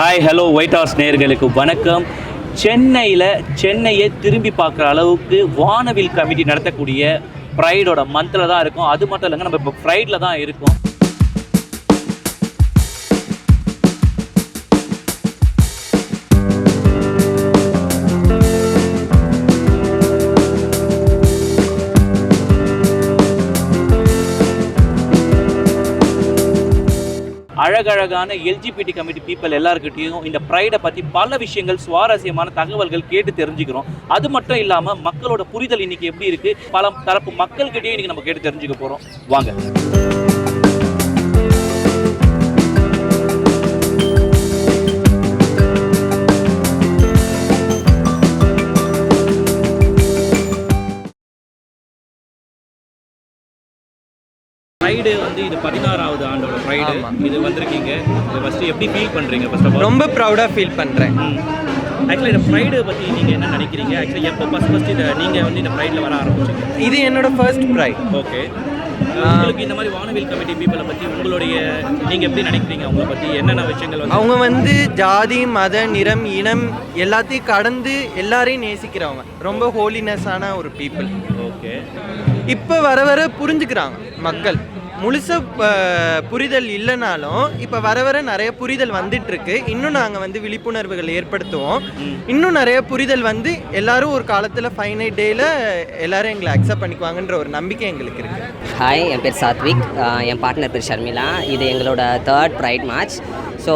Hi hello white house நேர்களுக்கு வணக்கம். சென்னையில் சென்னையை திரும்பி பார்க்குற அளவுக்கு வானவில் கமிட்டி நடத்தக்கூடிய ப்ரைடோட மந்தில் தான் இருக்கும். அது மட்டும் இல்லைங்க நம்ம இப்போ ஃப்ரைடில் தான் இருக்கோம். அழகழகான எல்ஜிபிடி கமிட்டி பீப்பிள் எல்லாருக்கிட்டையும் இந்த ப்ரைடை பற்றி பல விஷயங்கள் சுவாரஸ்யமான தகவல்கள் கேட்டு தெரிஞ்சுக்கிறோம். அது மட்டும் இல்லாமல் மக்களோட புரிதல் இன்னைக்கு எப்படி இருக்கு? பல தரப்பு மக்கள்கிட்டயும் இன்னைக்கு நம்ம கேட்டு தெரிஞ்சுக்க போகிறோம் வாங்க. இது பதினாறாவது ஆண்டோட ப்ரைடு இது வந்திருக்கீங்க. இது ஃபஸ்ட்டு எப்படி ஃபீல் பண்ணுறீங்க ஃபர்ஸ்ட் ஆஃப் ஆல் ரொம்ப ப்ரௌடாக ஃபீல் பண்ணுறேன் ஆக்சுவலாக இந்த ப்ரைடு பற்றி நீங்கள் என்ன நினைக்கிறீங்க? ஆக்சுவலி எப்போ ஃபஸ்ட் ஃபஸ்ட் இதை நீங்கள் வந்து இந்த ப்ரைடில் வர ஆரம்பிச்சீங்க? இது என்னோட ஃபர்ஸ்ட் ப்ரைட் ஓகே உங்களுக்கு இந்த மாதிரி வானவில் கமிட்டி பீப்பிளை பற்றி உங்களுடைய நீங்கள் எப்படி நினைக்கிறீங்க? அவங்கள பற்றி என்னென்ன விஷயங்கள் வந்து அவங்க வந்து ஜாதி மத நிறம் இனம் எல்லாத்தையும் கடந்து எல்லாரையும் நேசிக்கிறவங்க. ரொம்ப ஹோலினஸான ஒரு பீப்புள் ஓகே இப்போ வர வர புரிஞ்சுக்கிறாங்க மக்கள். முழுச அஹ், புரிதல் இல்லைனாலும் இப்போ வர வர நிறைய புரிதல் வந்துட்டு இருக்கு இன்னும் நாங்கள் வந்து விழிப்புணர்வுகள் ஏற்படுத்துவோம். இன்னும் நிறைய புரிதல் வந்து எல்லாரும் ஒரு காலத்தில் ஃபைனைட் டேயில் எல்லாரும் எங்களை அக்செப்ட் பண்ணிக்குவாங்கன்ற ஒரு நம்பிக்கை எங்களுக்கு இருக்கு. ஹாய் என் பேர் சாத்விக். என் பார்ட்னர் பேர் ஷர்மிளா. இது எங்களோட தேர்ட் ப்ரைட் மேட்ச் ஸோ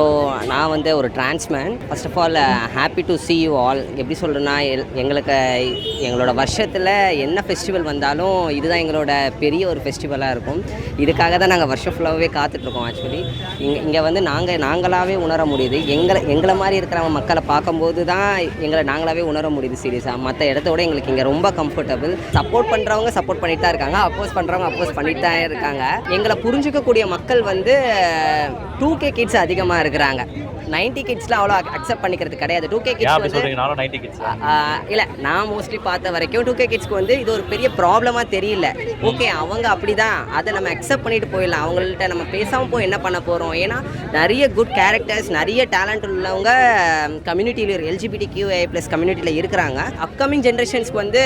நான் வந்து ஒரு transman first of all happy to see you all எப்படி சொல்கிறேன்னா எங்களுக்கு எங்களோட வருஷத்தில் என்ன ஃபெஸ்டிவல் வந்தாலும் இதுதான் எங்களோட பெரிய ஒரு ஃபெஸ்டிவலாக இருக்கும். இதுக்காக தான் நாங்கள் வருஷம் ஃபுல்லாகவே காத்துட்ருக்கோம் ஆக்சுவலி இங்கே இங்கே வந்து நாங்கள் நாங்களாகவே உணர முடியுது. எங்களை எங்களை மாதிரி இருக்கிறவங்க மக்களை பார்க்கும்போது தான் எங்களை நாங்களாகவே உணர முடியுது சீரியஸாக மற்ற இடத்தோட எங்களுக்கு இங்கே ரொம்ப கம்ஃபர்டபுள் சப்போர்ட் பண்ணுறவங்க சப்போர்ட் பண்ணிட்டு தான் இருக்காங்க. அப்போஸ் பண்ணுறவங்க அப்போஸ் பண்ணிட்டு தான் இருக்காங்க. எங்களை புரிஞ்சுக்கக்கூடிய மக்கள் வந்து டூ கே கிட்ஸ் அதிகமாக இருக்கிறாங்க. நைன்டி கிட்ஸ்லாம் அவ்வளோ அக்செப்ட் பண்ணிக்கிறது கிடையாது. டூ கே கிட்ஸ் வந்து இல்லை நான் மோஸ்ட்லி பார்த்த வரைக்கும் டூ கே கிட்ஸ்க்கு வந்து இது ஒரு பெரிய ப்ராப்ளமாக தெரியல. ஓகே அவங்க அப்படி தான் அதை நம்ம அக்செப்ட் பண்ணிட்டு போயிடலாம். அவங்கள்ட்ட நம்ம பேசாமல் போய் என்ன பண்ண போகிறோம் ஏன்னா நிறைய குட் கேரக்டர்ஸ் நிறைய டேலண்ட் உள்ளவங்க கம்யூனிட்டியில் எல்ஜிபிடி கியூஏ ப்ளஸ் கம்யூனிட்டியில் இருக்கிறாங்க. அப்கமிங் ஜென்ரேஷன்ஸ்க்கு வந்து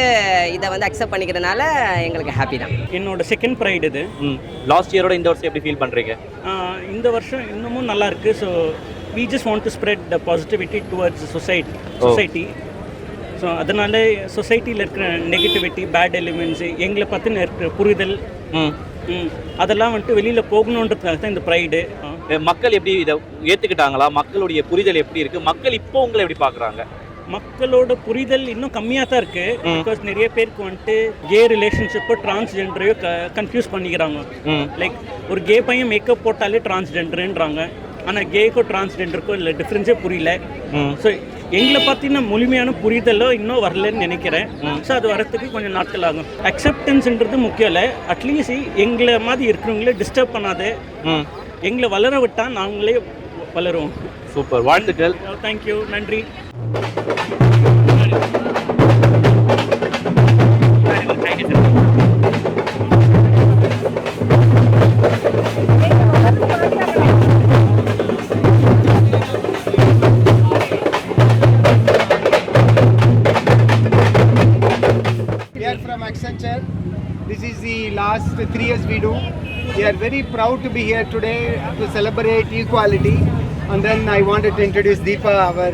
இதை வந்து அக்செப்ட் பண்ணிக்கிறதுனால எங்களுக்கு ஹாப்பி தான். என்னோட செகண்ட் ப்ரைட் இது. ம். லாஸ்ட் இயரோட இந்த வருஷம் எப்படி ஃபீல் பண்ணுறீங்க இந்த வருஷம் இன்னமும் நல்லா இருக்கு. So we just want to spread the positivity towards society society so அதனால சொசைட்டியில் இருக்கிற நெகட்டிவிட்டி பேட் எலிமெண்ட்ஸ் எங்களை பற்றின இருக்கிற புரிதல் அதெல்லாம் வந்துட்டு வெளியில் போகணுன்றதுக்காக தான் இந்த ப்ரைடு மக்கள் எப்படி இதை ஏற்றுக்கிட்டாங்களா மக்களுடைய புரிதல் எப்படி இருக்கு? மக்கள் இப்போ உங்களை எப்படி பார்க்குறாங்க? மக்களோட புரிதல் இன்னும் கம்மியாக தான் இருக்கு. பிகாஸ் நிறைய பேருக்கு வந்துட்டு கே ரிலேஷன்ஷிப்போ டிரான்ஸ்ஜெண்டரையோ கன்ஃபியூஸ் பண்ணிக்கிறாங்க. லைக் ஒரு கே பையன் மேக்கப் போட்டாலே டிரான்ஸ்ஜெண்டருன்றாங்க ஆனால் கேக்கும் டிரான்ஸ்ஜெண்டருக்கும் இல்லை டிஃப்ரென்ஸே புரியல. ம். ஸோ எங்களை பற்றின முழுமையான புரிதலோ இன்னும் வரலன்னு நினைக்கிறேன். ஸோ அது வரத்துக்கு கொஞ்சம் நாட்கள் ஆகும். அக்செப்டன்ஸ்ன்றது முக்கியம் இல்லை. அட்லீஸ்ட் எங்களை மாதிரி இருக்கிறவங்களே டிஸ்டர்ப் பண்ணாத. ம். எங்களை வளர விட்டால் நாங்களே வளருவோம். சூப்பர். வாழ்த்துக்கள். தேங்க்யூ நன்றி. We three years we do. We are very proud to be here today to celebrate equality. And then I wanted to introduce Deepa, our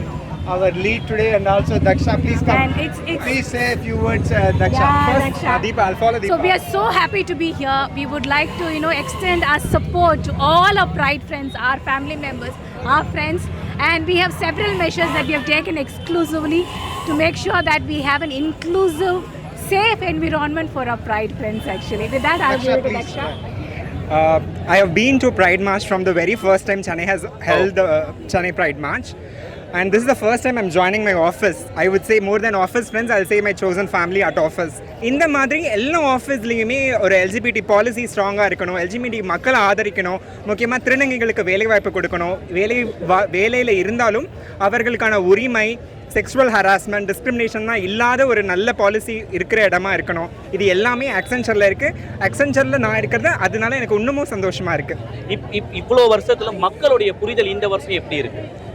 our lead today, and also Daksha. Please come. And it's- it's- Please say a few words, uh, Daksha. Yeah, First, Daksha. uh, Deepa. I'll follow Deepa. So we are so happy to be here. We would like to, you know, extend our support to all our Pride friends, our family members, our friends, and we have several measures that we have taken exclusively to make sure that we have an inclusive, safe environment for our Pride friends. Actually, with that, I'll give it to please. Daksha. Uh, I have been to Pride March from the very first time Chennai has held the uh, Chennai Pride March. And this is the first time I'm joining my office. I would say more than office friends, I'll say my chosen family at office. இந்த மாதிரி எல்லா ஆஃபீஸ்லேயுமே ஒரு LGBT policy ஸ்ட்ராங்காக இருக்கணும் LGBT மக்களை ஆதரிக்கணும் முக்கியமாக திருநங்கைகளுக்கு வேலைவாய்ப்பு கொடுக்கணும். வேலை வா- வேலையில் இருந்தாலும் அவர்களுக்கான உரிமை செக்ஷுவல் ஹராஸ்மெண்ட் டிஸ்கிரிமினேஷன்லாம் இல்லாத ஒரு நல்ல பாலிசி இருக்கிற இடமா இருக்கணும். இது எல்லாமே அக்சென்ச்சரில் இருக்குது அக்சென்ச்சரில் நான் இருக்கிறது அதனால எனக்கு இன்னமும் சந்தோஷமாக இருக்குது இப் இப் இவ்வளோ வருஷத்தில் மக்களுடைய புரிதல் இந்த வருஷம் எப்படி இருக்குது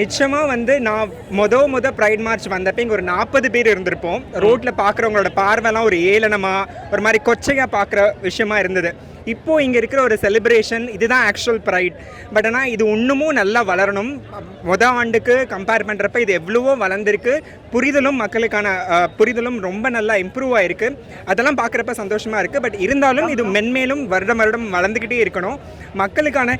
நிச்சயமாக வந்து நான் மொத மொத ப்ரைட் மார்ச் வந்தப்போ இங்கே ஒரு நாற்பது பேர் இருந்திருப்போம். ரோட்டில் பார்க்குறவங்களோட பார்வைலாம் ஒரு ஏளனமாக ஒரு மாதிரி கொச்சையாக பார்க்குற விஷயமா இருந்தது. இப்போது இங்கே இருக்கிற ஒரு செலிப்ரேஷன் இதுதான் ஆக்சுவல் ப்ரைட் பட் ஆனால் இது இன்னமும் நல்லா வளரணும். மொத ஆண்டுக்கு கம்பேர் பண்ணுறப்ப இது எவ்வளவோ வளர்ந்துருக்கு. புரிதலும் மக்களுக்கான புரிதலும் ரொம்ப நல்லா இம்ப்ரூவ் ஆகிருக்கு அதெல்லாம் பார்க்குறப்ப சந்தோஷமாக இருக்குது பட் இருந்தாலும் இது மென்மேலும் வருடம் வருடம் வளர்ந்துக்கிட்டே இருக்கணும். மக்களுக்கான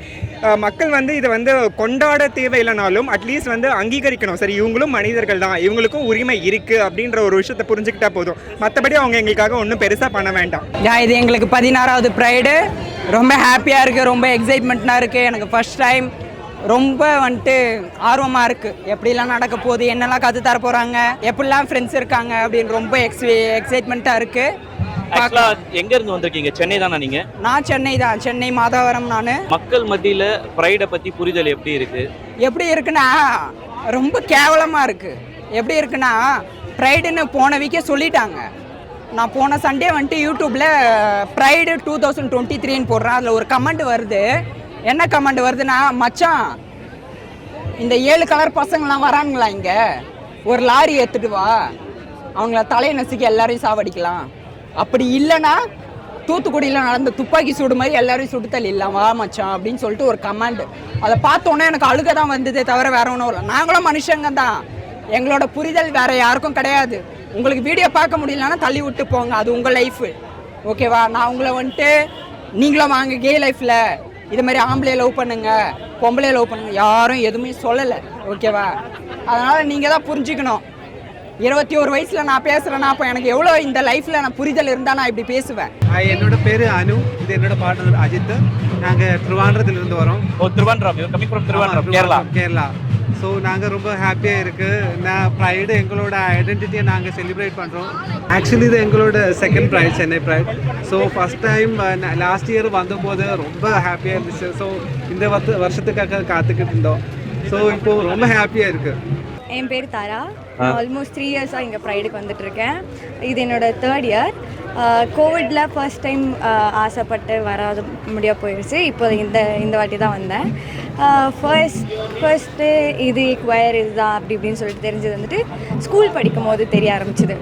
மக்கள் வந்து இதை வந்து கொண்டாட தேவையில்லைனாலும் அட்லீஸ்ட் வந்து அங்கீகரிக்கணும். சரி இவங்களும் மனிதர்கள் தான். இவங்களுக்கும் உரிமை இருக்குது அப்படின்ற ஒரு விஷயத்தை புரிஞ்சுக்கிட்டா போதும். மற்றபடி அவங்க எங்களுக்காக ஒன்றும் பெருசாக பண்ண வேண்டாம். இது எங்களுக்கு பதினாறாவது ப்ரைடு ரொம்ப ஹாப்பியாக இருக்குது ரொம்ப எக்ஸைட்மெண்ட்டாக இருக்குது எனக்கு ஃபர்ஸ்ட் டைம் ரொம்ப வந்துட்டு ஆர்வமாக இருக்குது எப்படிலாம் நடக்க போகுது என்னெல்லாம் கற்று தர போகிறாங்க எப்படிலாம் ஃப்ரெண்ட்ஸ் இருக்காங்க அப்படின்னு ரொம்ப எக்ஸ் எக்ஸைட்மெண்ட்டாக இருக்குது எங்க இருந்து வந்திருக்கீங்க? சென்னை தானே நீங்க? நான் சென்னை தான். சென்னை மாதவரம் நான். மக்கள் மத்தியில ப்ரைட பத்தி புரிதல் எப்படி இருக்கு? எப்படி இருக்குன்னா ரொம்ப கேவலமாக இருக்குது எப்படி இருக்குன்னா ப்ரைடுன்னு போன வீக்கே சொல்லிட்டாங்க. நான் போன சண்டே வந்துட்டு யூடியூப்பில் ப்ரைடு டூ தௌசண்ட் டுவெண்ட்டி த்ரீன்னு போடுறேன். அதில் ஒரு கமெண்ட் வருது. என்ன கமெண்ட் வருதுன்னா மச்சான் இந்த ஏழு கலர் பசங்களாம் வரானுங்களா இங்கே? ஒரு லாரி ஏற்றுட்டு வா. அவங்கள தலையை நசுக்கி எல்லாரையும் சாவடிக்கலாம். அப்படி இல்லைன்னா தூத்துக்குடியில் நடந்த துப்பாக்கி சூடு மாதிரி எல்லாரையும் சுடு தள்ளிடலாம். வா மச்சான் அப்படின்னு சொல்லிட்டு ஒரு கமெண்ட் அதை பார்த்தோன்னே எனக்கு அழுக தான் வந்ததே தவிர வேற ஒன்றும் இல்லை. நாங்களும் மனுஷங்க தான் எங்களோட புரிதல் வேற யாருக்கும் கிடையாது. உங்களுக்கு வீடியோ பார்க்க முடியலன்னா தள்ளி விட்டு போங்க. அது உங்கள் லைஃபு ஓகேவா நான் உங்களை வந்துட்டு நீங்களும் வாங்க கே லைஃப்பில் இது மாதிரி ஆம்பளையை லவ் பண்ணுங்க பொம்பளையை லவ் பண்ணுங்க. யாரும் எதுவுமே சொல்லலை. ஓகேவா அதனால் நீங்கள் தான் புரிஞ்சுக்கணும். இருபத்தி ஒரு வயசில் நான் பேசுகிறேன்னா அப்போ எனக்கு எவ்வளோ இந்த லைஃப்பில் நான் புரிதல் இருந்தால் நான் இப்படி பேசுவேன்? என்னோட பேர் அனு. இது என்னோட பார்ட்னர் அஜித் நாங்கள் திருவாண்டரத்துலேருந்து வரோம். ஓ Trivandrum coming from Kerala Kerala so நாங்கள் ரொம்ப ஹாப்பியாக இருக்குது நான் ப்ரைடு எங்களோட ஐடென்டிட்டியை நாங்கள் செலிப்ரேட் பண்ணுறோம் ஆக்சுவலி இது எங்களோட second pride Chennai pride so first time last year வந்தபோது ரொம்ப ஹாப்பியாக இருந்துச்சு. ஸோ இந்த வருஷ வருஷத்துக்காக காத்துக்கிட்டு இருந்தோம். ஸோ இப்போது ரொம்ப ஹாப்பியாக இருக்குது என் பேர் தாரா. ஆல்மோஸ்ட் த்ரீ இயர்ஸாக இங்கே ப்ரைடுக்கு வந்துட்டுருக்கேன். இது என்னோடய தேர்ட் இயர் கோவிடில் ஃபர்ஸ்ட் டைம் ஆசைப்பட்டு வராத முடிய போயிடுச்சு இப்போ இந்த இந்த வாட்டி தான் வந்தேன். ஃபர்ஸ்ட் ஃபர்ஸ்ட்டு இது குவயர் இதுதான் அப்படி இப்படின்னு சொல்லிட்டு தெரிஞ்சது வந்துட்டு ஸ்கூல் படிக்கும் போது தெரிய ஆரம்பிச்சிது.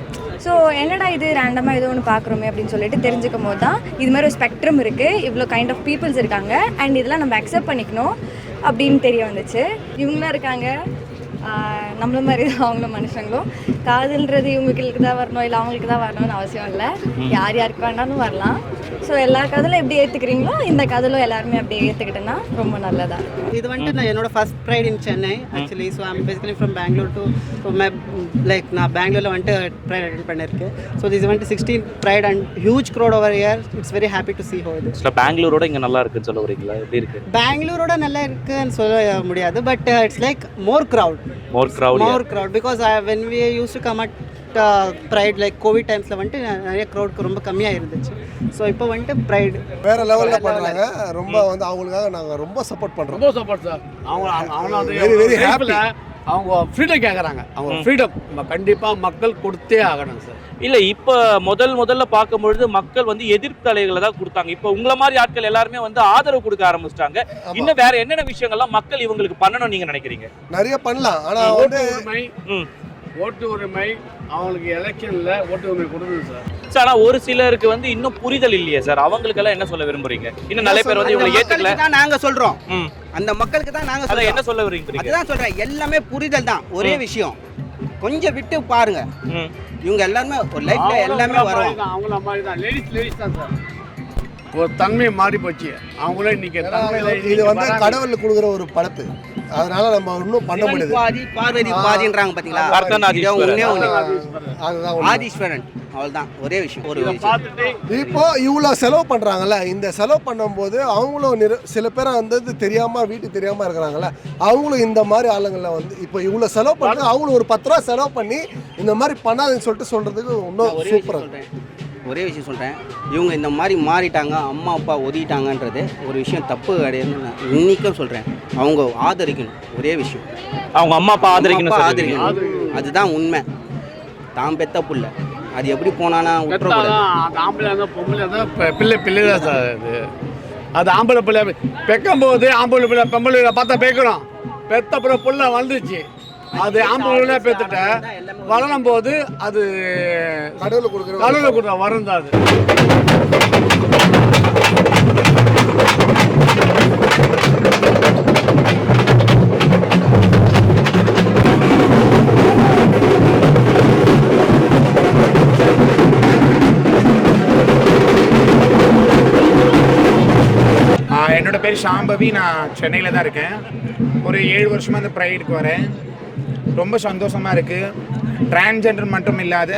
ஸோ என்னடா இது ரேண்டமாக ஏதோ ஒன்று பார்க்குறோமே அப்படின்னு சொல்லிட்டு தெரிஞ்சுக்கும் போது தான் இது மாதிரி ஒரு ஸ்பெக்ட்ரம் இருக்குது இவ்வளோ கைண்ட் ஆஃப் பீப்புள்ஸ் இருக்காங்க. அண்ட் இதெல்லாம் நம்ம அக்செப்ட் பண்ணிக்கணும் அப்படின்னு தெரிய வந்துச்சு. இவங்களாம் இருக்காங்க. நம்மள மாதிரி தான் அவங்களும் மனுஷங்களும். காதல்ன்றது இவங்களுக்கு தான் வரணும் இல்லை அவங்களுக்கு தான் வரணும்னு அவசியம் இல்லை. யார் யாருக்கு வேணாலும் வரலாம். ஸோ எல்லா காதலும் எப்படி ஏற்றுக்கிறீங்களோ இந்த காதலும் எல்லாருமே அப்படியே ஏற்றுக்கிட்டோன்னா ரொம்ப நல்லதா. இது வந்துட்டு நான் என்னோட first pride in Chennai actually so I'm basically from Bangalore to like நான் பெங்களூரில் வந்துட்டு ப்ரைட் அட்டன் பண்ணியிருக்கேன் ஸோ this வந்துட்டு sixteen pride and huge crowd over year it's very happy to see how இது பெங்களூரோட இங்க நல்லா இருக்குன்னு சொல்ல வரீங்களா? எப்படி இருக்கு? பெங்களூரோட நல்லா இருக்குன்னு சொல்ல முடியாது but it's like more crowd more crowd more crowd because when we use to come at pride like covid டைம்ஸில் வந்துட்டு நிறைய க்ரௌட் ரொம்ப கம்மியாக இருந்துச்சு. ஸோ இப்போ வந்துட்டு ப்ரைடு வேற லெவலில் பண்ணுறாங்க ரொம்ப வந்து அவங்களுக்காக நாங்கள் ரொம்ப சப்போர்ட் பண்ணுறோம் ரொம்ப சப்போர்ட் சார் அவங்க அவங்க வந்து Very, very happy. life ல அவங்க ஃப்ரீடம் கேட்குறாங்க அவங்க ஃப்ரீடம் கண்டிப்பாக மக்கள் கொடுத்தே ஆகணும் சார் இல்ல இப்ப முதல் முதல்ல பார்க்கும்பொழுது மக்கள் வந்து எதிர்த்தலைகளை தான் கொடுத்தாங்க. இப்ப உங்கள மாதிரி ஆட்கள் எல்லாருமே வந்து ஆதரவு கொடுக்க ஆரம்பிச்சிட்டாங்க. இன்னும் வேற என்னென்ன விஷயங்கள்லாம் மக்கள் இவங்களுக்கு பண்ணணும்னு நீங்க நினைக்கிறீங்க? நிறைய பண்ணலாம். ஆனால் ஓட்டு உரிமை ம். ஓட்டு உரிமை அவங்களுக்கு எலெக்ஷன்ல ஓட்டு உரிமை கொடுக்கணும் சார் சார் ஆனா ஒரு சிலருக்கு வந்து இன்னும் புரிதல் இல்லையே சார். அவங்களுக்கு எல்லாம் என்ன சொல்ல விரும்புறீங்க? இன்னும் நிறைய பேர் வந்து இவங்களை ஏத்துக்கல. தான் நாங்கள் சொல்கிறோம் ம். அந்த மக்களுக்கு தான் நாங்கள் அதான் என்ன சொல்ல விரும்புறீங்க? அதுதான் சொல்றேன். எல்லாமே புரிதல் தான். ஒரே விஷயம். கொஞ்சம் விட்டு பாருங்க. ம். இவங்க எல்லாருமே ஒரு லைஃப்ல எல்லாமே வரும் அவங்கள மாதிரி தான். லேடிஸ் லேடிஸ் தான் சார். ஒரு தன்மை மாறி போச்சு. அவங்களே இன்னைக்கு இது வந்து. கடவுள் கொடுக்குற ஒரு படைப்பு. அதனால நம்ம இன்னும் பண்ண முடியுது. பாதி பார்வதி பாதின்றாங்க உண்மை. ஆதீஸ்வரன். அவ்வளவுதான் ஒரே விஷயம். ஒரு இப்போ இவ்வளோ செலவு பண்ணுறாங்கல்ல இந்த செலவு பண்ணும்போது அவங்களும் நிற சில பேர் வந்து தெரியாம வீட்டுக்கு தெரியாம இருக்கிறாங்கல்ல அவங்களும் இந்த மாதிரி ஆளுங்களை வந்து இப்போ இவ்வளோ செலவு பண்ணி அவங்களும் ஒரு பத்து ரூபா செலவு பண்ணி இந்த மாதிரி பண்ணாதுன்னு சொல்லிட்டு சொல்றதுக்கு இன்னும் சூப்பராக ஒரே விஷயம் சொல்றேன். இவங்க இந்த மாதிரி மாறிட்டாங்க அம்மா அப்பா ஒதுக்கிட்டாங்கன்றது ஒரு விஷயம் தப்பு கிடையாதுன்னு நான் இன்னைக்கும் சொல்றேன். அவங்க ஆதரிக்கணும் ஒரே விஷயம். அவங்க அம்மா அப்பா ஆதரிக்கணும். ஆதரிக்கணும். அதுதான் உண்மை. தான் பெத்த புள்ள. அது எப்படி போனானா விட்டுறக்கூடாது. ஆம்பளை பொம்பளை பிள்ளை பிள்ளை தான் சார் அது. அது ஆம்பளை பிள்ளை பெக்கும் போது ஆம்பளை பிள்ளை பொம்பளை பிள்ளை பார்த்தா பேக்கணும் பெத்த அப்புறம் புள்ள வந்துச்சு அது ஆம்பளை பெத்துட்ட வளரும் போது அது கடவுளுக்கு கொடுக்குற கடவுளை கொடுத்த வரம் தான் அது. என்னோட பேர் ஷாம்பவி. நான் சென்னையில் தான் இருக்கேன். ஒரு ஏழு வருஷமாக இந்த ப்ரைடுக்கு வரேன். ரொம்ப சந்தோஷமாக இருக்குது டிரான்ஜெண்டர் மட்டும் இல்லாத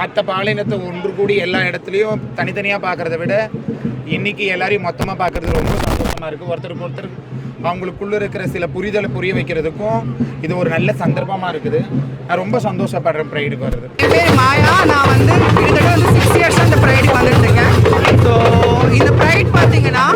மற்ற பாலினத்தை ஒன்று கூடி எல்லா இடத்துலையும் தனித்தனியாக பார்க்குறத விட இன்றைக்கி எல்லாரையும் மொத்தமாக பார்க்குறது ரொம்ப சந்தோஷமாக இருக்குது ஒருத்தருக்கு ஒருத்தர் அவங்களுக்குள்ள இருக்கிற சில புரிதலை புரிய வைக்கிறதுக்கும் இது ஒரு நல்ல சந்தர்ப்பமாக இருக்குது. நான் ரொம்ப சந்தோஷப்படுறேன் ப்ரைடுக்கு வர்றது. என் பேர் மாயா. நான் வந்து கிட்டத்தட்ட வந்து சிக்ஸ் இயர்ஸ் அந்த ப்ரைடுக்கு வந்துட்டுருக்கேன் ஸோ இந்த ப்ரைட் பார்த்தீங்கன்னா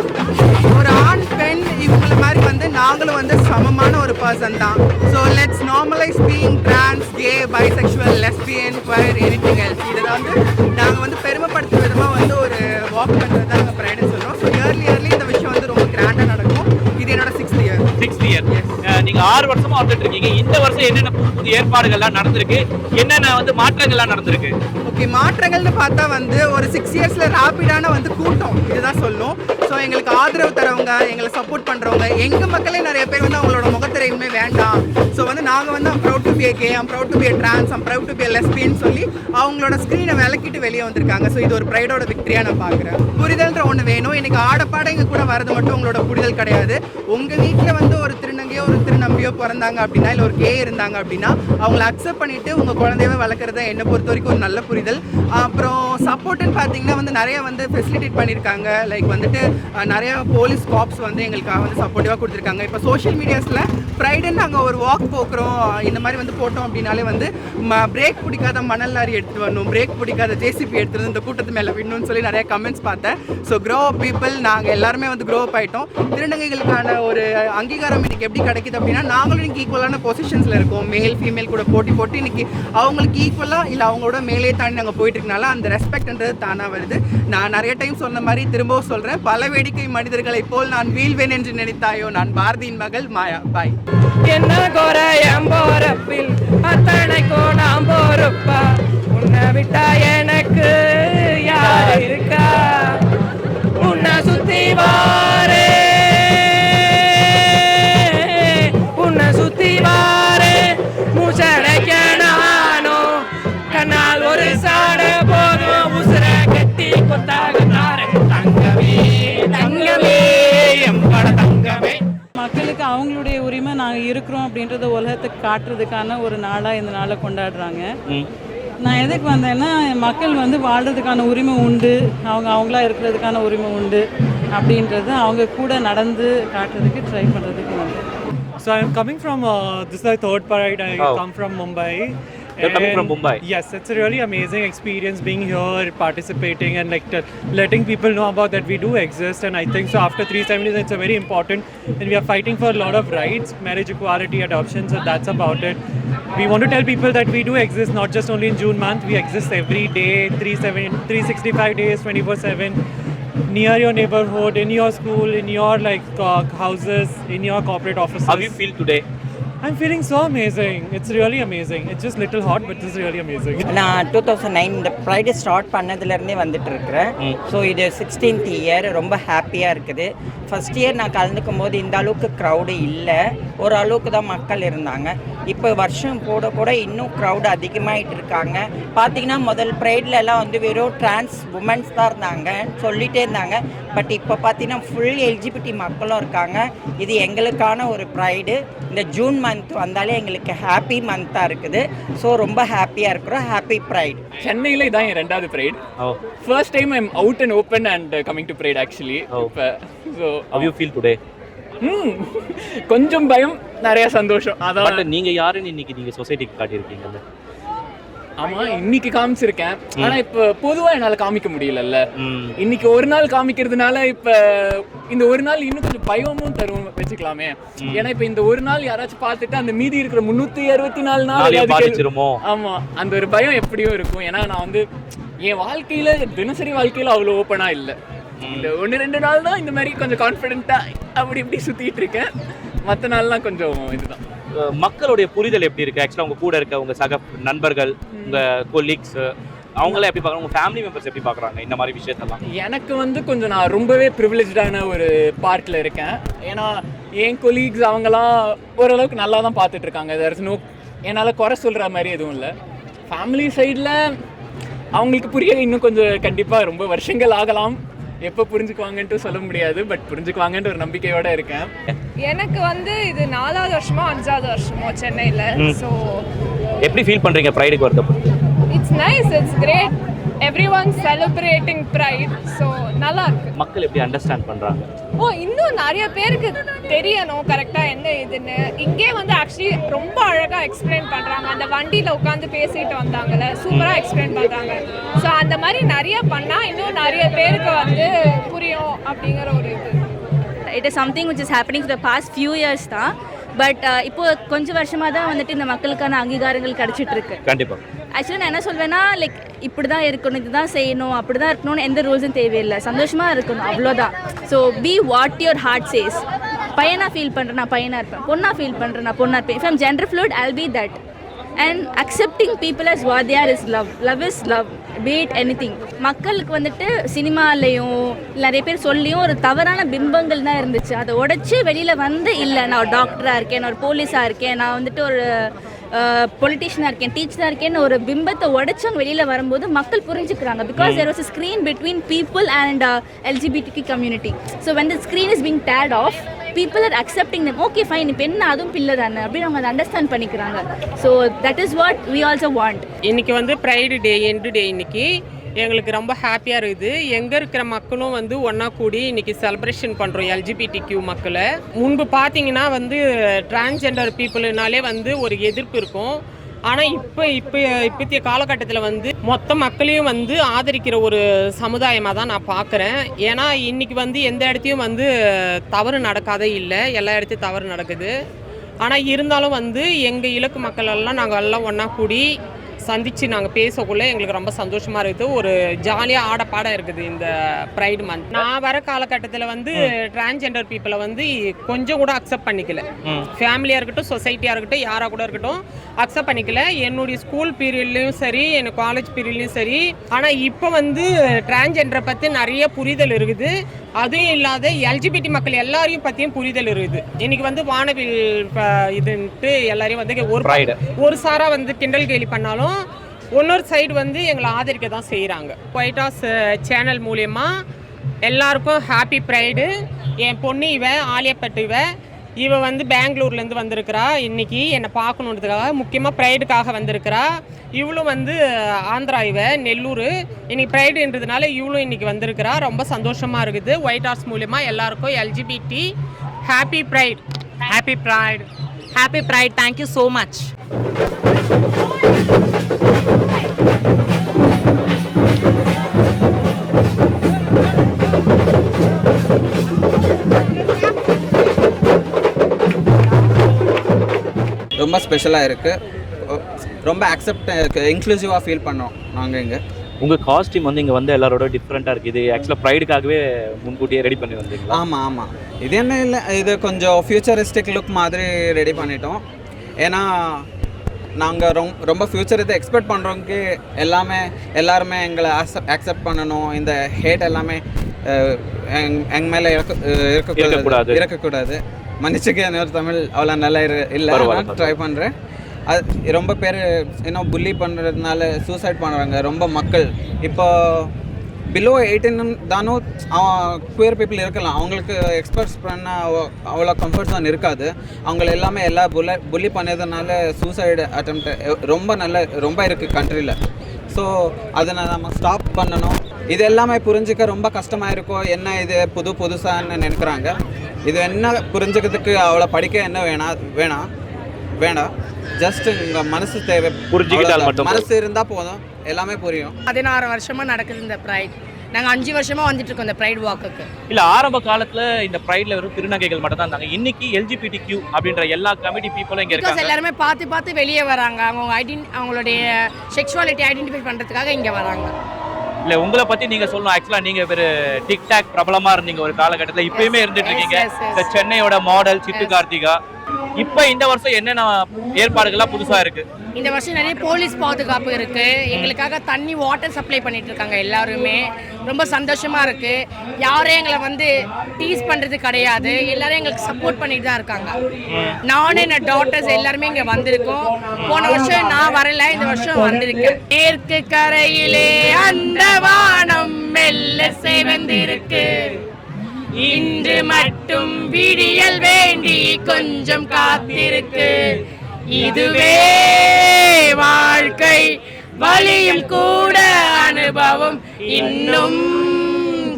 நாங்களும் வந்து சமமான ஒரு பர்சன் தான். So let's normalise being trans gay bisexual lesbian queer anything else இதில் வந்து நாங்கள் வந்து பெருமைப்படுத்துற விதமாக வந்து ஒரு வாக் பண்ணுறது தான் எங்கள் ப்ரைடுன்னு சொல்கிறோம் ஸோ இயர்லி இயர்லி இந்த விஷயம் வந்து ரொம்ப கிராண்டாக நடக்கும். இது என்னோட சிக்ஸ்த் இயர் சிக்ஸ்த் இயர் நீங்க ஆறு வருஷமா வந்துட்டு இருக்கீங்க. இந்த வருஷம் என்னென்ன புது புது ஏற்பாடுகள்லாம் நடந்திருக்கு? என்னென்ன வந்து மாற்றங்கள்லாம் நடந்திருக்கு? ஓகே மாற்றங்கள்னு பார்த்தா வந்து ஒரு சிக்ஸ் இயர்ஸில் ரேப்பிடான வந்து கூட்டம். இதுதான் சொல்லும். ஸோ எங்களுக்கு ஆதரவு தரவங்க எங்களை சப்போர்ட் பண்ணுறவங்க எங்கள் மக்களே நிறைய பேர் வந்து அவங்களோட முகத்திரையுமே வேண்டாம். ஸோ வந்து நாங்கள் வந்து proud to be gay am proud to be trans am proud to be லெஸ்பின்னு சொல்லி அவங்களோட ஸ்க்ரீனை விளக்கிட்டு வெளியே வந்திருக்காங்க. ஸோ இது ஒரு ப்ரைடோட விக்டரியாக நான் பார்க்குறேன். புரிதல்ன்ற ஒன்று வேணும். இன்றைக்கி ஆடப்பாட எங்கள் கூட வரது மட்டும் உங்களோட புரிதல் கிடையாது. உங்கள் வீட்டில் வந்து ஒரு திருநங்கையோ ஒரு திருநம்பியோ பிறந்தாங்க அப்படின்னா இல்லை ஒரு கே இருந்தாங்க அப்படின்னா அவங்கள அக்செப்ட் பண்ணிவிட்டு உங்கள் குழந்தையவே வளர்க்குறது என்னை பொறுத்த வரைக்கும் ஒரு நல்ல புரிதல். அப்புறம் சப்போர்ட்டுன்னு பார்த்தீங்கன்னா வந்து நிறைய வந்து ஃபெசிலிட்டேட் பண்ணியிருக்காங்க. லைக் வந்துட்டு நிறைய போலீஸ் காப்ஸ் வந்து எங்களுக்காக வந்து சப்போர்ட்டிவாக கொடுத்துருக்காங்க. இப்போ சோஷியல் மீடியாஸில் ஃப்ரைடேன்னு நாங்கள் ஒரு வாக் போக்குறோம். இந்த மாதிரி வந்து போட்டோம் அப்படின்னாலே வந்து பிரேக் பிடிக்காத மணல் லாரி எடுத்து வரணும். பிரேக் பிடிக்காத ஜேசிபி எடுத்துகிட்டு இந்த கூட்டத்து மேலே விடணும்னு சொல்லி நிறைய கமெண்ட்ஸ் பார்த்தேன். ஸோ க்ரோ அப் பீப்புள் நாங்கள் எல்லாருமே வந்து க்ரோ அப் ஆகிட்டோம் திருநங்கைகளுக்கான ஒரு அங்கீகாரம் இன்னைக்கு எப்படி கிடைக்குது அப்படின்னா நாங்களும் இன்னைக்கு ஈக்குவலான பொசிஷன்ஸில் இருக்கோம். மேல் ஃபீமேல் கூட போட்டி போட்டு இன்னைக்கு அவங்களுக்கு ஈக்குவலாக இல்லை அவங்களோட மேலே தாண்டி நாங்கள் போயிட்டு இருக்கனால அந்த ரெஸ்பெக்ட்ன்றது தானாக வருது. நான் நிறைய டைம் சொன்ன மாதிரி திரும்பவும் சொல்கிறேன் பல வேடிக்கை மனிதர்களைப் போல் நான் வீழ்வேன் என்று நினைத்தாயோ நான் பாரதியின் மகள் மாயா. பாய் என்ன கோர எம்போரப்பில்? அத்தனை கோணாம் போறப்பா உன்னை விட்டா எனக்கு யாரு இருக்கிறோம் அப்படின்றத உலகத்துக்கு காட்டுறதுக்கான ஒரு நாளாக இந்த நாளை கொண்டாடுறாங்க நான் எதுக்கு வந்தேன்னா மக்கள் வந்து வாழ்றதுக்கான உரிமை உண்டு அவங்க அவங்களா இருக்கிறதுக்கான உரிமை உண்டு அப்படின்றது அவங்க கூட நடந்து காட்டுறதுக்கு ட்ரை பண்ணுறதுக்கு வந்தேன் So I'm coming from uh, this is the third parade. I Oh. come from Mumbai. You're coming from Mumbai? Yes, it's a really amazing experience being here, participating, and like letting people know about that we do exist. And I think so. After 370s, it's a very important, and we are fighting for a lot of rights, marriage equality, adoption. So that's about it. We want to tell people that we do exist, not just only in June month. We exist every day, 37 365 days, 24/7 near your neighborhood, in your school, in your like uh, houses, in your corporate offices. How do you feel today? I'm feeling so amazing. It's really amazing. It's just little hot, but it's really amazing. நான் two thousand nine இந்த pride start பண்ணதுலேருந்தே வந்துட்டு இருக்கிறேன் so இது sixteenth year ரொம்ப ஹாப்பியாக இருக்குது first year நான் கலந்துக்கும் போது இந்த அளவுக்கு க்ரௌடு இல்லை ஒரு அளவுக்கு தான் மக்கள் இருந்தாங்க இப்போ வருஷம் கூட கூட இன்னும் க்ரௌடு அதிகமாகிட்டு இருக்காங்க பார்த்தீங்கன்னா முதல் ப்ரைடில் எல்லாம் வந்து வெறும் டிரான்ஸ் உமன்ஸ் தான் இருந்தாங்க சொல்லிகிட்டே இருந்தாங்க. பட் இப்போ பார்த்தீங்கன்னா ஃபுல் எல்ஜிபிடி மக்களும் இருக்காங்க. இது எங்களுக்கான ஒரு ப்ரைடு இந்த ஜூன் மந்த் வந்தாலே எங்களுக்கு ஹாப்பி மந்த்தாக இருக்குது. ஸோ ரொம்ப ஹாப்பியாக இருக்கிறோம். ஹாப்பி ப்ரைட் சென்னையில் இதான் என் ரெண்டாவது pride first time I'm out and open and coming to pride actually இப்போ so How you feel today? கொஞ்சம் பயம் நிறைய சந்தோஷம். அதான். நீங்க யாருன்னு இன்னைக்கு நீங்க சொசைட்டிக்கு காட்டியிருக்கீங்கல்ல? ஆமா இன்னைக்கு காமிச்சிருக்கேன். ஆனா இப்ப பொதுவா என்னால காமிக்க முடியலல்ல. இன்னைக்கு ஒரு நாள் காமிக்கிறதுனால இப்ப இந்த ஒரு நாள் இன்னும் கொஞ்சம் பயமும் தரும் வச்சுக்கலாமே. ஏன்னா இப்ப இந்த ஒரு நாள் யாராச்சும் பார்த்துட்டு அந்த மீதி இருக்கிற முன்னூத்தி அறுபத்தி நாலு நாள்? ஆமா அந்த ஒரு பயம் எப்படியும் இருக்கும். ஏன்னா நான் வந்து என் வாழ்க்கையில தினசரி வாழ்க்கையில அவ்வளவு ஓப்பனா இல்ல. இந்த ஒன்று ரெண்டு நாள் தான் இந்த மாதிரி கொஞ்சம் கான்ஃபிடென்ட்டா அப்படி இப்படி சுத்திட்டு இருக்கேன். மற்ற நாள்லாம் கொஞ்சம் இதுதான். மக்களுடைய புரிதல் எப்படி இருக்கு? ஆக்சுவலாக உங்க கூட இருக்க உங்க சக நண்பர்கள் உங்க கொலீக்ஸ் அவங்களாம் எப்படி பார்க்குறாங்க? உங்க ஃபேமிலி மெம்பர்ஸ் எப்படி பார்க்குறாங்க இந்த மாதிரி விஷயத்தெல்லாம்? எனக்கு வந்து கொஞ்சம் நான் ரொம்பவே ப்ரிவிலேஜான ஒரு பார்ட்டில் இருக்கேன். ஏன்னா என் கொலீக்ஸ் அவங்களாம் ஓரளவுக்கு நல்லா தான் பார்த்துட்டு இருக்காங்க. Is no என்னால் குறை சொல்கிற மாதிரி எதுவும் இல்லை. ஃபேமிலி சைடில் அவங்களுக்கு புரிய இன்னும் கொஞ்சம் கண்டிப்பாக ரொம்ப வருஷங்கள் ஆகலாம். எப்போ புரிஞ்சுக்குவாங்கன்ட்டு சொல்ல முடியாது பட் புரிஞ்சுக்குவாங்கன்ற ஒரு நம்பிக்கையோட இருக்கேன். எனக்கு வந்து இது நாலாவது வருஷமோ அஞ்சாவது வருஷமோ சென்னையில். ஸோ எப்படி ஃபீல் பண்றீங்க ப்ரைடுக்கு வரதப்போ it's nice it's great every one celebrating pride so நல்லா இருக்கு. மக்கள் எப்படி அண்டர்ஸ்டாண்ட் பண்றாங்க? ஓ இன்னும் நிறைய பேருக்கு தெரியணும் கரெக்டாக என்ன இதுன்னு இங்கே வந்து ஆக்சுவலி ரொம்ப அழகாக எக்ஸ்பிளைன் பண்ணுறாங்க அந்த வண்டியில் உட்காந்து பேசிட்டு வந்தாங்கல்ல சூப்பராக எக்ஸ்பிளைன் பண்ணுறாங்க ஸோ அந்த மாதிரி நிறைய பண்ணால் இன்னும் நிறைய பேருக்கு வந்து புரியும் அப்படிங்கிற ஒரு இது. It is something which is happening for past few years தான். பட் இப்போ கொஞ்சம் வருஷமாக தான் வந்துட்டு இந்த மக்களுக்கான அங்கீகாரங்கள் கிடைச்சிட்டு இருக்கு கண்டிப்பா. ஆக்சுவலி நான் என்ன சொல்வேன்னா லைக் இப்படி தான் இருக்கணும் இதுதான் செய்யணும் அப்படி தான் இருக்கணும்னு எந்த ரூல்ஸும் தேவையில்லை. சந்தோஷமாக இருக்கணும் அவ்வளோதான் so be what your heart says பையனாக ஃபீல் பண்ணுறேன் நான் பையனாக இருப்பேன். பொண்ணாக ஃபீல் பண்ணுறேன் நான் பொண்ணாக இருப்பேன். If I'm gender fluid I'll be that and accepting people as வாத்தியார் is love love is love beat any thing மக்களுக்கு வந்துட்டு சினிமாலையும் நிறைய பேர் சொல்லியும் ஒரு தவறான பிம்பங்கள் தான் இருந்துச்சு. அதை உடச்சி வெளியில் வந்து இல்லை நான் ஒரு டாக்டராக இருக்கேன் நான் ஒரு போலீஸாக இருக்கேன். நான் வந்துட்டு ஒரு பொலிட்டிஷியனாக இருக்கேன் டீச்சராக இருக்கேன்னு ஒரு பிம்பத்தை உடைச்சு அவங்க வெளியில் வரும்போது மக்கள் புரிஞ்சுக்கிறாங்க. Because there was screen screen people and எல்ஜிபிடிக்கு community so community. Screen is the date of people teared off people are accepting இப்போ என்ன? அதுவும் பிள்ளை தானே. அப்படின்னு அவங்க அதை அண்டர்ஸ்டாண்ட் பண்ணிக்கிறாங்க. So that is what we also want இன்னைக்கு வந்து ப்ரைடு டே எண்டு டே இன்னைக்கு. எங்களுக்கு ரொம்ப ஹாப்பியாக இருக்குது எங்கே இருக்கிற மக்களும் வந்து ஒன்றா கூடி இன்றைக்கி செலிப்ரேஷன் பண்ணுறோம் எல்ஜிபிடி கியூ மக்களை. முன்பு பார்த்தீங்கன்னா வந்து டிரான்ஸ்ஜெண்டர் பீப்புளுனாலே வந்து ஒரு எதிர்ப்பு இருக்கும். ஆனால் இப்போ இப்போ இப்பத்திய காலகட்டத்தில் வந்து மொத்த மக்களையும் வந்து ஆதரிக்கிற ஒரு சமுதாயமாக தான் நான் பார்க்குறேன் ஏன்னா இன்னைக்கு வந்து எந்த இடத்தையும் வந்து தவறு நடக்காதே இல்லை. எல்லா இடத்தையும் தவறு நடக்குது. ஆனால் இருந்தாலும் வந்து எங்கள் இலக்கு மக்கள் எல்லாம் நாங்கள் எல்லாம் ஒன்றா கூடி சந்தித்து நாங்கள் பேசக்குள்ள எங்களுக்கு ரொம்ப சந்தோஷமாக இருக்குது. ஒரு ஜாலியாக ஆட பாட இருக்குது இந்த ப்ரைடு மந்த் நான் வர காலகட்டத்தில் வந்து டிரான்ஸ்ஜெண்டர் பீப்புளை வந்து கொஞ்சம் கூட அக்செப்ட் பண்ணிக்கல. ஃபேமிலியாக இருக்கட்டும் சொசைட்டியாக இருக்கட்டும் யாராக கூட இருக்கட்டும் அக்செப்ட் பண்ணிக்கல. என்னுடைய ஸ்கூல் பீரியட்லேயும் சரி எனக்கு காலேஜ் பீரியட்லேயும் சரி. ஆனால் இப்போ வந்து டிரான்ஸ்ஜெண்டரை பற்றி நிறைய புரிதல் இருக்குது. அதுவும் இல்லாத எல்ஜிபிடி மக்கள் எல்லாரையும் பற்றியும் புரிதல் இருக்குது. இன்னைக்கு வந்து வானவில் இதுன்ட்டு எல்லாரையும் வந்து ஒரு. ஒரு சாரா வந்து கிண்டல் கேலி பண்ணாலும் இன்னொரு சைடு வந்து எங்களை ஆதரிக்க தான் செய்கிறாங்க ஒயிட் ஹவுஸ் சேனல் மூலயமா எல்லாருக்கும் ஹாப்பி ப்ரைடு என் பொண்ணு இவ ஆலியப்பட்டு இவ இவ வந்து பெங்களூர்லேருந்து வந்திருக்கிறா. இன்றைக்கி என்னை பார்க்கணுன்றதுக்காக முக்கியமாக ப்ரைடுக்காக வந்திருக்கிறா. இவளும் வந்து ஆந்திரா இவ நெல்லூர். இன்னைக்கு ப்ரைடுன்றதுனால இவளும் இன்னைக்கு வந்திருக்கிறா. ரொம்ப சந்தோஷமாக இருக்குது. ஒயிட் ஹார்ஸ் மூலயமா எல்லாருக்கும் LGBT happy pride Happy Pride. Happy Pride. Thank you much ரொம்ப ஸ்பெஷலாக இருக்குது ரொம்ப அக்செப்ட் இன்க்ளூசிவாக ஃபீல் பண்ணோம் நாங்கள் இங்கே. உங்க காஸ்டியூம் வந்து இங்க வந்து எல்லாரோட டிஃப்ரெண்டா இருக்கு. இது ஆக்சுவலா ப்ரைடுக்காகவே முன்கூட்டியே ரெடி பண்ணி வந்தீங்களா? ஆமாம் ஆமாம் இது என்ன இல்லை இது கொஞ்சம் ஃபியூச்சரிஸ்டிக் லுக் மாதிரி ரெடி பண்ணிட்டோம். ஏன்னா நாங்கள் ரொம் ரொம்ப ஃப்யூச்சர் இதை எக்ஸ்பெக்ட் பண்ணுறோங்க எல்லாமே எல்லாருமே எங்களை அக்செப்ட் பண்ணணும். இந்த ஹேட் எல்லாமே எங் மேலே இருக்க. இருக்கக்கூடாது. இருக்கக்கூடாது. மன்னிச்சுக்க இன்னொரு தமிழ் அவ்வளோ நல்லா இரு இல்லை நான் ட்ரை பண்ணுறேன் அது ரொம்ப பேர் இன்னும் புள்ளி பண்ணுறதுனால சூசைட் பண்ணுறாங்க ரொம்ப மக்கள். இப்போ பிலோ எயிட்டீன் தானும் குயர் பீப்புள் இருக்கலாம். அவங்களுக்கு எக்ஸ்பர்ட்ஸ் பண்ண அவ- அவ்வளோ கம்ஃபர்ட் ஜோன் இருக்காது. அவங்கள எல்லாமே எல்லா புல்ல புள்ளி பண்ணதுனால சூசைடு அட்டம் ரொம்ப நல்ல ரொம்ப இருக்குது கண்ட்ரியில் ஸோ அதை நம்ம ஸ்டாப் பண்ணணும். இது எல்லாமே புரிஞ்சுக்க ரொம்ப கஷ்டமாக இருக்கும் என்ன இது புது புதுசான்னு நினைக்கிறாங்க. இது என்ன புரிஞ்சுக்கிறதுக்கு அவ்வளோ படிக்க என்ன வேணாம் வேணாம் வேண்டாம் ஜஸ்ட் உங்கள் மனசு தேவை. புரிஞ்சுக்கிட்டால். மட்டும் மனசு இருந்தால் போதும். எல்லாமே புரியும். பதினாறு வருஷமா நடக்குது இந்த ப்ரைட் நாங்கள் அஞ்சு வருஷமா வந்துட்டு இருக்கோம் இந்த ப்ரைட் வாக்குக்கு இல்ல ஆரம்ப காலத்துல இந்த ப்ரைட்ல வெறும் திருநங்கைகள் மட்டும் தான் இருந்தாங்க. இன்னைக்கு எல்ஜிபிடி கியூ அப்படின்ற எல்லா கமிட்டி பீப்புளும் இங்க இருக்காங்க. எல்லாருமே பார்த்து பார்த்து வெளியே வராங்க. அவங்க ஐடென்டி அவங்களுடைய செக்ஷுவாலிட்டி ஐடென்டிஃபை பண்ணுறதுக்காக இங்கே வராங்க. இல்ல உங்களை பத்தி நீங்க சொல்லணும். ஆக்சுவலா நீங்க ஒரு டிக்டாக் பிரபலமா இருந்தீங்க ஒரு காலகட்டத்துல. இப்பயுமே இருந்துட்டு இருக்கீங்க. இந்த சென்னையோட மாடல் சிட்டு கார்த்திகா. இப்ப இந்த வருஷம் என்னென்ன ஏற்பாடுகள்லாம் புதுசா இருக்கு? இந்த வருஷம் நிறைய போலீஸ் பாதுகாப்பு இருக்கு. எங்களுக்காக தண்ணி வாட்டர் சப்ளை பண்ணிட்டு இருக்காங்க எல்லாருமே. ரொம்ப சந்தோஷமா இருக்கு. யாரும் எங்களை வந்து டீஸ் பண்றது கிடையாது. எல்லாரும் எங்களுக்கு சப்போர்ட் பண்ணிட்டு தான் இருக்காங்க. நானும் என்ன டாட்டர்ஸ் எல்லாருமே இங்க வந்திருக்கோம். போன வருஷம் நான் வரல இந்த வருஷம் வந்திருக்கேன். மேற்கு கரையிலே அந்த வானம் மெல்ல செவந்திருக்கு. இன்று மட்டும் விடியல் வேண்டி கொஞ்சம் காத்திருக்கு. இதுவே வாழ்க்கை வழியும் கூட அனுபவம். இன்னும்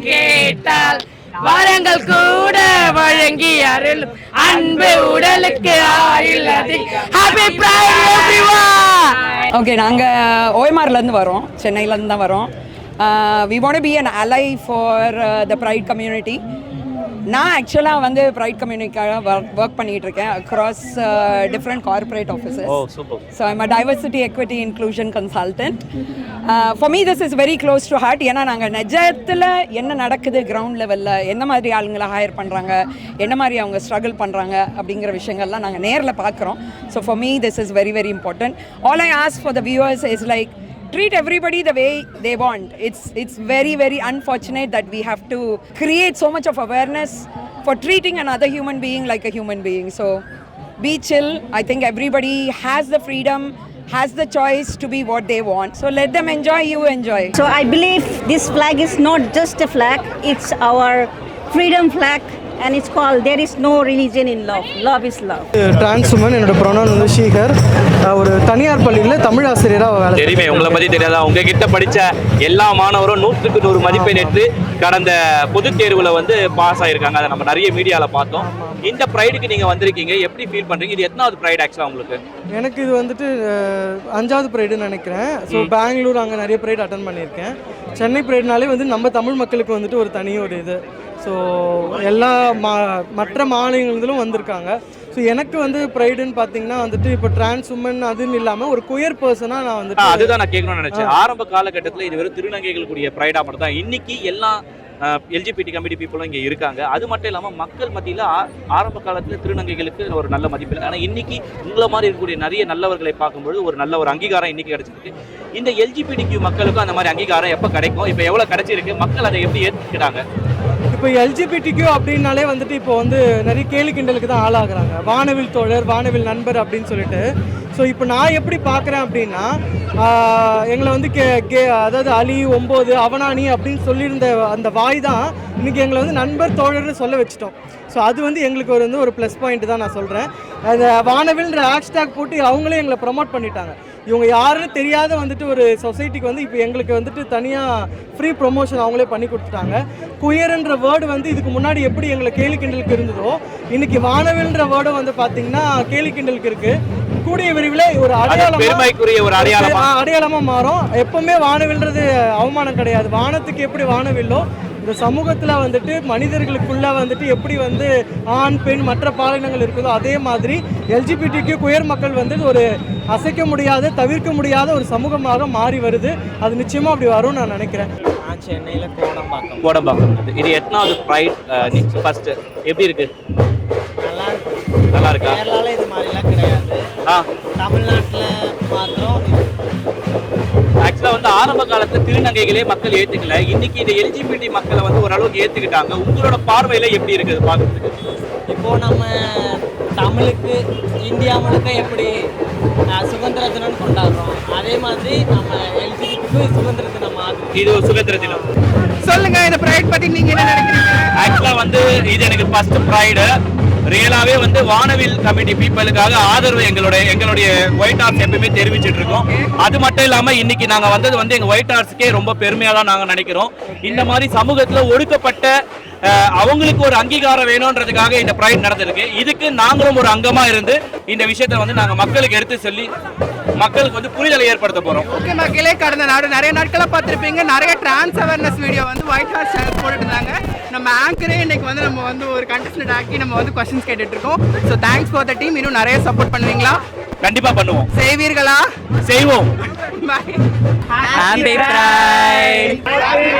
கேட்டால் வரங்கள் கூட வழங்கி அருளும். அன்பு உடலுக்கு ஆயுள் அதிக ஓகே நாங்கள் ஓய்மார்லேருந்து வரோம். சென்னையிலேருந்து தான் வரோம். We want be an ally for the pride community நான் ஆக்சுவலாக வந்து ப்ரைட் கம்யூனிட்டிக்காக ஒர்க் பண்ணிகிட்டு இருக்கேன் across different corporate offices so I'm a diversity equity inclusion consultant for me this is very close to heart ஏன்னா நாங்கள் நிஜத்தில் என்ன நடக்குது கிரவுண்ட் லெவலில் எந்த மாதிரி ஆளுங்களை ஹையர் பண்ணுறாங்க என்ன மாதிரி அவங்க ஸ்ட்ரகிள் பண்ணுறாங்க அப்படிங்கிற விஷயங்கள்லாம் நாங்கள் நேரில் பார்க்குறோம் so for me this is very very important all I ask for the viewers is like treat everybody the way they want. It's it's very very unfortunate that we have to create so much of awareness for treating another human being like a human being. So be chill. I think everybody has the freedom has the choice to be what they want. So let them enjoy you enjoy. So I believe this flag is not just a flag, it's our freedom flag and it's called There is no religion in love. Love is love. Trans woman என்னோட pronoun வந்து she her ஒரு தனியார் பள்ளியில் தமிழ் ஆசிரியராக வேலை தெரியுமே உங்களை பத்தி தெரியாதா? உங்ககிட்ட படிச்ச எல்லா மாணவரும் நூற்றுக்கு நூறு மதிப்பெண் எடுத்து கடந்த பொதுத் தேர்வுல வந்து பாஸ் ஆயிருக்காங்க. அதை நம்ம நிறைய மீடியால பார்த்தோம். இந்த ப்ரைடுக்கு நீங்க வந்திருக்கீங்க. எப்படி ஃபீல் பண்றீங்க? இது எத்தனாவது ப்ரைட் ஆக்சுவலா உங்களுக்கு? எனக்கு இது வந்துட்டு அஞ்சாவது ப்ரைடுன்னு நினைக்கிறேன். ஸோ பெங்களூர் அங்கே நிறைய ப்ரைட் அட்டன் பண்ணியிருக்கேன். சென்னை ப்ரைட்னாலே வந்து நம்ம தமிழ் மக்களுக்கு வந்துட்டு ஒரு தனி ஒரு இது. ஸோ எல்லா மா மற்ற மாநிலங்களும் வந்திருக்காங்க. ஸோ எனக்கு வந்து ப்ரைடுன்னு பார்த்தீங்கன்னா வந்துட்டு இப்போ டிரான்ஸ் உமன் அதுன்னு இல்லாமல் ஒரு குயர் பர்சனாக நான் வந்துட்டு அதுதான் நான் கேட்கணும்னு நினைச்சேன். ஆரம்ப காலகட்டத்துல இது வெறும் திருநங்கைகளுக்குரிய ப்ரைடா மட்டும் தான் இன்னைக்கு எல்லா எல்ஜிபிடி கமிட்டி பீப்புளும் இங்க இருக்காங்க. அது மட்டும் இல்லாம மக்கள் மத்தியில ஆரம்ப காலத்துல திருநங்கைகளுக்கு ஒரு நல்ல மதிப்பு இல்லை. ஆனா இன்னைக்கு உங்களை மாதிரி இருக்கக்கூடிய நிறைய நல்லவர்களை பார்க்கும்போது ஒரு நல்ல ஒரு அங்கீகாரம் இன்னைக்கு கிடைச்சிருக்கு. இந்த எல்ஜிபிடி கியூ மக்களுக்கும் அந்த மாதிரி அங்கீகாரம் எப்ப கிடைக்கும்? இப்ப எவ்வளவு கிடைச்சிருக்கு? மக்கள் அதை எப்படி ஏத்துக்கிறாங்க இப்போ எல்ஜிபிடிக்யூ அப்படின்னாலே வந்துட்டு இப்போ வந்து நிறைய கேலி கிண்டலுக்கு தான் ஆளாகிறாங்க. வானவில் தோழர் வானவில் நண்பர் அப்படின்னு சொல்லிட்டு. ஸோ இப்போ நான் எப்படி பார்க்குறேன் அப்படின்னா எங்களை வந்து கே கே அதாவது அலி ஒம்பது அவனானி அப்படின்னு சொல்லியிருந்த அந்த வாய் தான் இன்றைக்கி எங்களை வந்து நண்பர் தோழர்னு சொல்ல வச்சுட்டோம். ஸோ அது வந்து எங்களுக்கு ஒரு வந்து ஒரு ப்ளஸ் பாயிண்ட் தான் நான் சொல்கிறேன் அந்த வானவில்ன்ற ஹேஷ்டேக் போட்டு அவங்களே எங்களை ப்ரொமோட் பண்ணிட்டாங்க. இவங்க யாருன்னு தெரியாத வந்துட்டு ஒரு சொசைட்டிக்கு வந்து இப்போ எங்களுக்கு வந்துட்டு தனியாக ஃப்ரீ ப்ரொமோஷன் அவங்களே பண்ணி கொடுத்துட்டாங்க. குயர்ன்ற வேர்டு வந்து இதுக்கு முன்னாடி எப்படி எங்களை கேலி கிண்டலுக்கு இருந்ததோ இன்னைக்கு வானவில்ன்ற வேர்டு வந்து பார்த்தீங்கன்னா கேலி கிண்டலுக்கு இருக்கு. கூடிய விரைவில் ஒரு அடையாளமா பெருமைக்குரிய ஒரு அடையாளமா? ஆ, அடையாளமா மாறும். எப்பவுமே வானவில்ன்றது அவமானம் கிடையாது. வானத்துக்கு எப்படி வானவில்லோ இந்த சமூகத்தில் வந்துட்டு மனிதர்களுக்குள்ள வந்துட்டு எப்படி வந்து ஆண் பெண் மற்ற பாலினங்கள் இருக்குதோ அதே மாதிரி எல்ஜிபிடிக்கு குயர் மக்கள் வந்து ஒரு அசைக்க முடியாத தவிர்க்க முடியாத ஒரு சமூகமாக மாறி வருது. அது நிச்சயமா அப்படி வரும்னு நான் நினைக்கிறேன். நான் சென்னையில் கோடம்பாக்கம் கோடம்பாக்கம் இது. இது எத்தனாவது ப்ரைட் ஃபர்ஸ்ட் எப்படி இருக்கு? நல்லா இருக்கும் நல்லா இருக்கா கேரளாவில் இது மாதிரிலாம் கிடையாது. ஆ. தமிழ்நாட்டில் மாத்திரம். ஆக்சுவலா வந்து ஆரம்ப காலத்துல திருநங்கைகளே மக்கள் ஏத்துக்கல. இன்னைக்கு இந்த எல்ஜிபிடி மக்களை வந்து ஓரளவுக்கு ஏத்துக்கிட்டாங்க. உங்களோட பார்வையில எப்படி இருக்குது பாக்குறதுக்கு இப்போ நம்ம தமிழுக்கு இந்தியா முழுக்க எப்படி சுதந்திர தினம் கொண்டாடுறோம்? அதே மாதிரி நம்ம எல்ஜிபிக்கு சுதந்திர தினம் ஆகுது இது ஒரு சுதந்திர தினம். சொல்லுங்க இந்த ப்ரைட் பற்றி நீங்கள் என்ன நினைக்கிறீங்க? ஆக்சுவலா வந்து இது எனக்கு ஃபர்ஸ்ட் ப்ரைடு ரியலாவே வந்து வானவில் கமிட்டி பீப்புளுக்காக ஆதரவு எங்களுடைய எங்களுடைய ஒயிட் ஹார்ஸ் எப்பயுமே தெரிவிச்சிட்டு இருக்கோம். அது மட்டும் இல்லாம இன்னைக்கு நாங்க வந்தது வந்து எங்க ஒயிட் ஹார்ஸ்க்கே ரொம்ப பெருமையா தான் நாங்க நினைக்கிறோம். இந்த மாதிரி சமூகத்துல ஒடுக்கப்பட்ட அவங்களுக்கு ஒரு அங்கீகாரம் வேணும்ன்றதுக்காக இந்த ப்ரைட் நடந்திருக்கு. இதுக்கு நாங்களும் ஒரு அங்கமா இருந்து இந்த விஷயத்தை வந்து நாங்க மக்களுக்கு எடுத்து சொல்லி மக்களுக்கு வந்து புரிதலை ஏற்படுத்த போறோம். ஓகே மக்களே கடந்த நாடு. நிறைய நாட்களாக பார்த்துருப்பீங்க. நிறைய டிரான்ஸ் அவேர்னஸ் வீடியோ வந்து ஒயிட் ஹார்ஸ் சேனல் போட்டுட்டு இருந்தாங்க. நம்ம ஆங்கரே இன்னைக்கு வந்து நம்ம வந்து ஒரு கண்டஸ்டன்ட் ஆக்கி நம்ம வந்து கொஸ்டின்ஸ் கேட்டுட்டு இருக்கோம். So thanks for the team இன்னும் நிறைய சப்போர்ட் பண்ணுவீங்களா? கண்டிப்பா பண்ணுவோம். செய்வீர்களா? செய்வோம். Happy pride happy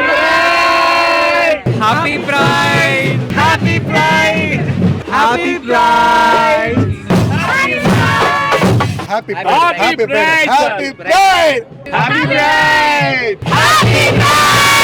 Happy Pride! Happy Pride! Happy Pride! Happy Pride! Happy Pride! Happy Pride! Happy Pride! Happy Pride!